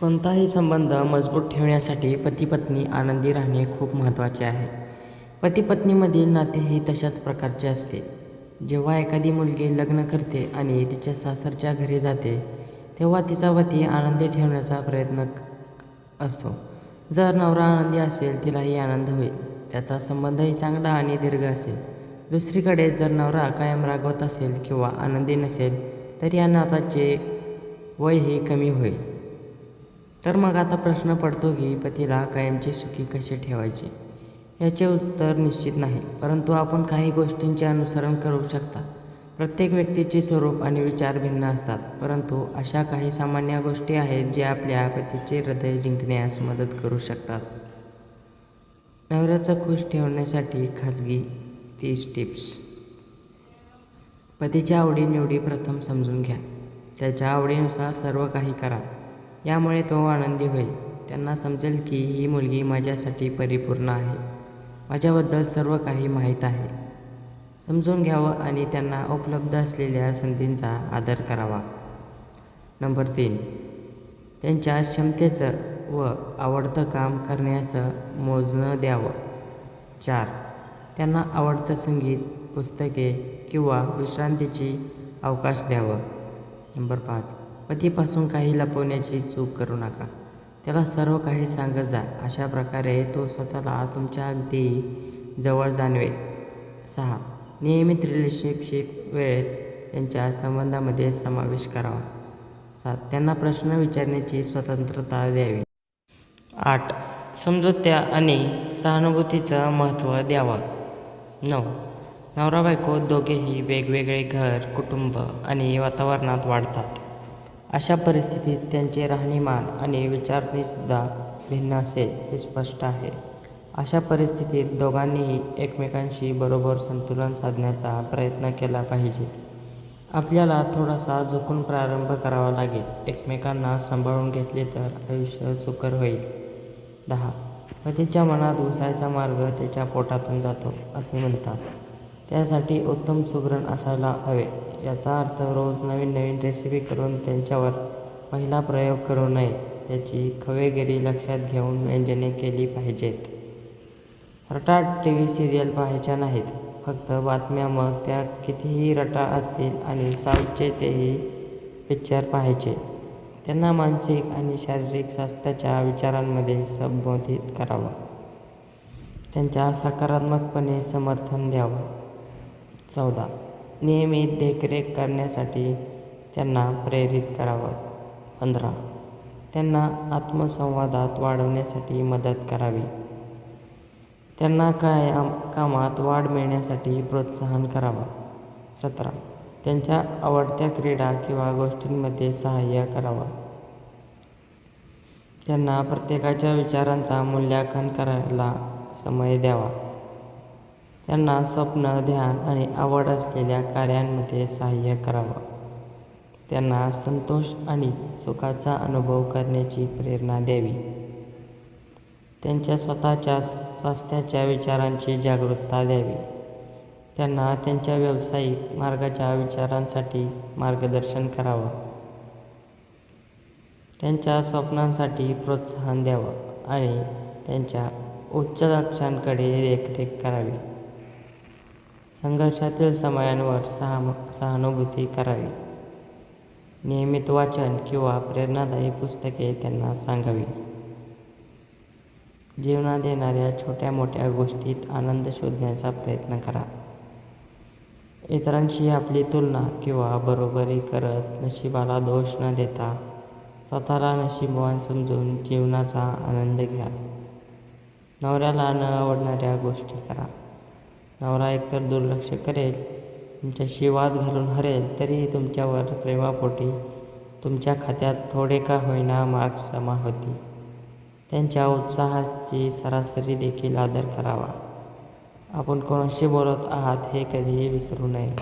कोणताही संबंध मजबूत ठेवण्यासाठी पती पत्नी आनंदी राहणे खूप महत्त्वाचे आहे. पती पत्नीमधील नातेही तशाच प्रकारचे असते. जेव्हा एखादी मुलगी लग्न करते आणि तिच्या सासरच्या घरी जाते तेव्हा तिचा पती आनंदी ठेवण्याचा प्रयत्न असतो. जर नवरा आनंदी असेल तिलाही आनंद होईल. त्याचा संबंधही चांगला आणि दीर्घ असेल. दुसरीकडे जर नवरा कायम रागवत असेल किंवा आनंदी नसेल तर या नाताचे वय हे कमी होईल. तर मग आता प्रश्न पडतो की पतीला कायमची सुखी कसे ठेवायचे? याचे उत्तर निश्चित नाही परंतु आपण काही गोष्टींचे अनुसरण करू शकता. प्रत्येक व्यक्तीचे स्वरूप आणि विचार भिन्न असतात परंतु अशा काही सामान्य गोष्टी आहेत जे आपल्या पतीचे हृदय जिंकण्यास मदत करू शकतात. नवऱ्याचं खुश ठेवण्यासाठी खाजगी तीस टिप्स. पतीच्या आवडीनिवडी प्रथम समजून घ्या. त्याच्या आवडीनुसार सर्व काही करा. यामुळे तो आनंदी होईल. त्यांना समजेल की ही मुलगी माझ्यासाठी परिपूर्ण आहे. माझ्याबद्दल सर्व काही माहीत आहे. समजून घ्यावं आणि त्यांना उपलब्ध असलेल्या संधींचा आदर करावा. नंबर तीन. त्यांच्या क्षमतेचं व आवडतं काम करण्याचं मोजणं द्यावं. चार. त्यांना आवडतं संगीत पुस्तके किंवा विश्रांतीची अवकाश द्यावं. नंबर पाच. पतीपासून काही लपवण्याची चूक करू नका. त्याला सर्व काही सांगत जा. अशा प्रकारे तो स्वतःला तुमच्या अगदी जवळ जाणवेल. सहा. नियमित रिलेशनशिप वेळेत त्यांच्या संबंधामध्ये समावेश करावा. सात. त्यांना प्रश्न विचारण्याची स्वतंत्रता द्यावी. आठ. समजूत्या आणि सहानुभूतीचं महत्त्व द्यावं. नऊ. नवरा बायको दोघेही वेगवेगळे घर कुटुंब आणि वातावरणात वाढतात. अशा परिस्थितीत त्यांचे राहणीमान आणि विचारणीसुद्धा भिन्न असेल हे स्पष्ट आहे. अशा परिस्थितीत दोघांनीही एकमेकांशी बरोबर संतुलन साधण्याचा प्रयत्न केला पाहिजे. आपल्याला थोडासा झुकून प्रारंभ करावा लागेल. एकमेकांना सांभाळून घेतले तर आयुष्य सुकर होईल. दहा. पतीच्या मनात घुसायचा मार्ग त्याच्या पोटातून जातो असे म्हणतात. त्यासाठी उत्तम सुगरण असायला हवे. याचा अर्थ रोज नवीन नवीन रेसिपी करून त्यांच्यावर पहिला प्रयोग करू नये. त्याची खवेगिरी लक्षात घेऊन व्यंजने केली पाहिजेत. रटाळ टी व्ही सिरियल पाहायच्या नाहीत. फक्त बातम्या मग त्या कितीही रटाळ असतील आणि साऊथचे तेही पिक्चर पाहायचे. त्यांना मानसिक आणि शारीरिक स्वास्थ्याच्या विचारांमध्ये संबोधित करावं. त्यांच्या सकारात्मकपणे समर्थन द्यावं. चौदा. नियमित देखरेख करण्यासाठी त्यांना प्रेरित करावं. पंधरा. त्यांना आत्मसंवादात वाढवण्यासाठी मदत करावी. त्यांना काय कामात वाढ मिळण्यासाठी प्रोत्साहन करावं. सतरा. त्यांच्या आवडत्या क्रीडा किंवा गोष्टींमध्ये सहाय्य करावं. त्यांना प्रत्येकाच्या विचारांचा मूल्यांकन करायला समय द्यावा. त्यांना स्वप्न ध्यान आणि आवड असलेल्या कार्यांमध्ये सहाय्य करावं. त्यांना संतोष आणि सुखाचा अनुभव करण्याची प्रेरणा द्यावी. त्यांच्या स्वतःच्या स्वास्थ्याच्या विचारांची जागरूकता द्यावी. त्यांना त्यांच्या व्यावसायिक मार्गाच्या विचारांसाठी मार्गदर्शन करावं. त्यांच्या स्वप्नांसाठी प्रोत्साहन द्यावं आणि त्यांच्या उच्च लक्षांकडे देखरेख करावी. संघर्षातील समयांवर सहा सहानुभूती करावी. नियमित वाचन किंवा प्रेरणादायी पुस्तके त्यांना सांगावी. जीवनात येणाऱ्या छोट्या मोठ्या गोष्टीत आनंद शोधण्याचा प्रयत्न करा. इतरांशी आपली तुलना किंवा बरोबरी करत नशिबाला दोष न देता स्वतःला नशीबवान समजून जीवनाचा आनंद घ्या. नवऱ्याला न आवडणाऱ्या गोष्टी करा. नवरा एकतर दुर्लक्ष करेल तुमच्याशी वाद घालून हरेल तरीही तुमच्यावर प्रेमापोटी तुमच्या खात्यात थोडे का होईना मार्क्स जमा होतील त्यांच्या उत्साहाची सरासरी देखील आदर करावा. आपण कोणाशी बोलत आहात हे कधीही विसरू नये.